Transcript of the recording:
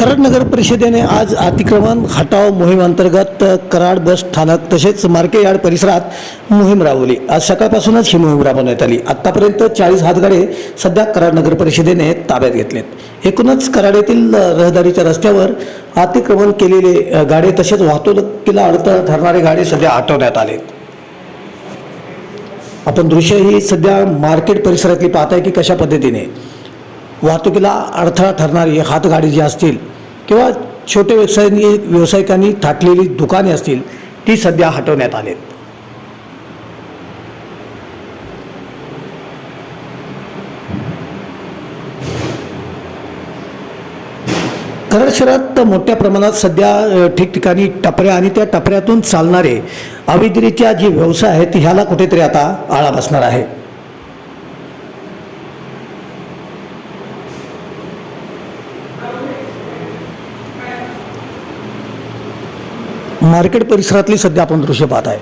कराड नगर परिषदेने आज अतिक्रमण हटाव मोहिमेअंतर्गत कराड बस स्थानक तसेच मार्के यार्ड परिसरात मोहीम राबवली. आज सकाळपासूनच ही मोहीम राबवण्यात आली. आत्तापर्यंत चाळीस हातगाडे सध्या कराड नगर परिषदेने ताब्यात घेतलेत. एकूणच कराड येथील रहदारीच्या रस्त्यावर अतिक्रमण केलेले गाडे तसेच वाहतुकीला अडथळा ठरणारे गाडे सध्या हटवण्यात आलेत. आपण दृश्य ही सध्या मार्केट परिसरातली पाहताय की कशा पद्धतीने वाहतुकीला अडथळा ठरणारी हातगाडी जी असतील किंवा छोटे व्यवसायांनी व्यावसायिकांनी थाटलेली दुकाने असतील ती सध्या हटवण्यात आलेत. कराड शहरात मोठ्या प्रमाणात सध्या ठिकठिकाणी टपऱ्या आणि त्या टपऱ्यातून चालणारे अविद्रीच्या जे व्यवसाय आहेत ह्याला कुठेतरी आता आळा बसणार आहे. मार्केट परिसरातली सध्या आपण दृश्य पाहत आहे.